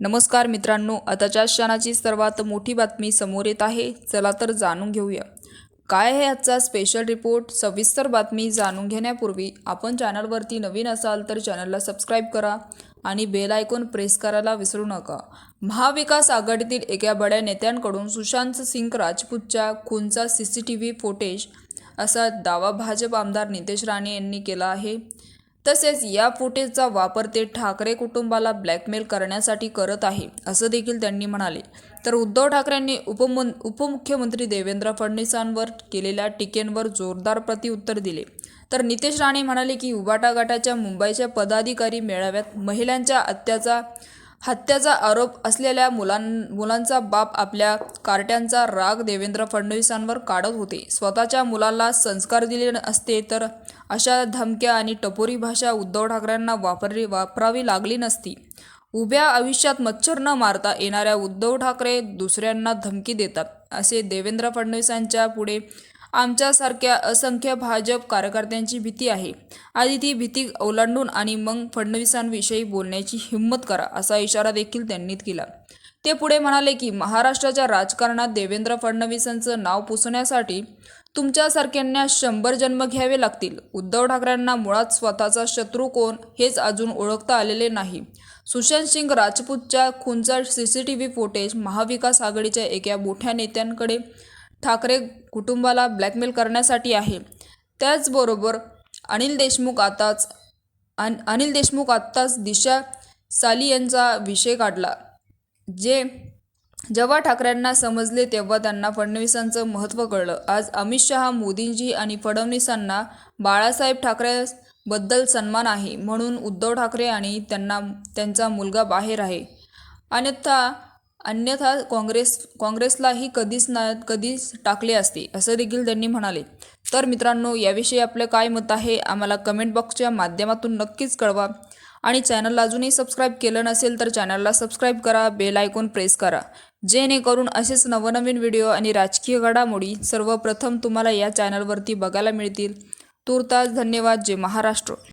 नमस्कार मित्रांनो आताच्या क्षणाची सर्वात मोठी बातमी समोर येत आहे. चला तर जाणून घेऊया. काय आहे आजचा स्पेशल रिपोर्ट सविस्तर बातमी जाणून घेण्यापूर्वी आपण चॅनलवरती नवीन असाल तर चॅनलला सबस्क्राईब करा आणि बेल आयकॉन प्रेस करायला विसरू नका. महाविकास आघाडीतील एका बड्या नेत्यांकडून सुशांत सिंग राजपूतच्या खूनचा C C T V footage असा दावा भाजप आमदार नितेश राणे यांनी केला आहे. तसेच या फुटेजचा वापर ते ठाकरे कुटुंबाला ब्लॅकमेल करण्यासाठी करत आहे असं देखील त्यांनी म्हणाले. तर उद्धव ठाकरेंनी उपमं उपमुख्यमंत्री देवेंद्र फडणवीसांवर केलेल्या टीकेंवर जोरदार प्रतिउत्तर दिले. तर नितेश राणे म्हणाले की उबाटा गटाच्या मुंबईच्या पदाधिकारी मेळाव्यात महिलांच्या अत्याचा हत्याचा आरोप असलेल्या मुलां मुलांचा बाप आपल्या कार्ट्यांचा राग देवेंद्र फडणवीसांवर काढत होते. स्वतःच्या मुलाला संस्कार दिले असते तर अशा धमक्या आणि टपोरी भाषा उद्धव ठाकरेंना वापरली वापरावी लागली नसती. उभ्या आयुष्यात मच्छर न मारता येणाऱ्या उद्धव ठाकरे दुसऱ्यांना धमकी देतात असे देवेंद्र फडणवीसांच्या पुढे आमच्यासारख्या असंख्य भाजप कार्यकर्त्यांची भीती आहे. आधी ती भीती ओलांडून आणि मग फडणवीसांविषयी बोलण्याची हिंमत करा असा इशारा देखील त्यांनी केला ते पुढे म्हणाले की महाराष्ट्राच्या राजकारणात देवेंद्र फडणवीसांचं नाव पुसण्यासाठी तुमच्यासारख्यांना शंभर जन्म घ्यावे लागतील. उद्धव ठाकरेंना मुळात स्वतःचा शत्रू कोण हेच अजून ओळखता आलेले नाही. सुशांत सिंग राजपूतच्या खूनचा C C T V footage Mahavikas आघाडीच्या एका मोठ्या नेत्यांकडे ठाकरे कुटुंबाला ब्लॅकमेल करण्यासाठी आहे. त्याचबरोबर अनिल देशमुख आताच अन अनिल देशमुख आत्ताच दिशा साली यांचा विषय काढला जे जेव्हा ठाकरेंना समजले तेव्हा त्यांना फडणवीसांचं महत्त्व कळलं. आज अमित शहा मोदींजी आणि फडणवीसांना बाळासाहेब ठाकरेबद्दल सन्मान आहे म्हणून उद्धव ठाकरे आणि त्यांना त्यांचा मुलगा बाहेर आहे. अन्यथा अन्यथा काँग्रेस काँग्रेसलाही कधीच ना कधीच टाकले असते असं देखील त्यांनी म्हणाले. तर मित्रांनो याविषयी आपलं काय मत आहे आम्हाला कमेंट बॉक्सच्या माध्यमातून नक्कीच कळवा. आणि चॅनलला अजूनही सबस्क्राईब केलं नसेल तर चॅनलला सबस्क्राईब करा बेल आयकॉन प्रेस करा. जेणेकरून असेच नवनवीन व्हिडिओ आणि राजकीय घडामोडी सर्वप्रथम तुम्हाला या चॅनलवरती बघायला मिळतील. तूर्तास धन्यवाद जय महाराष्ट्र.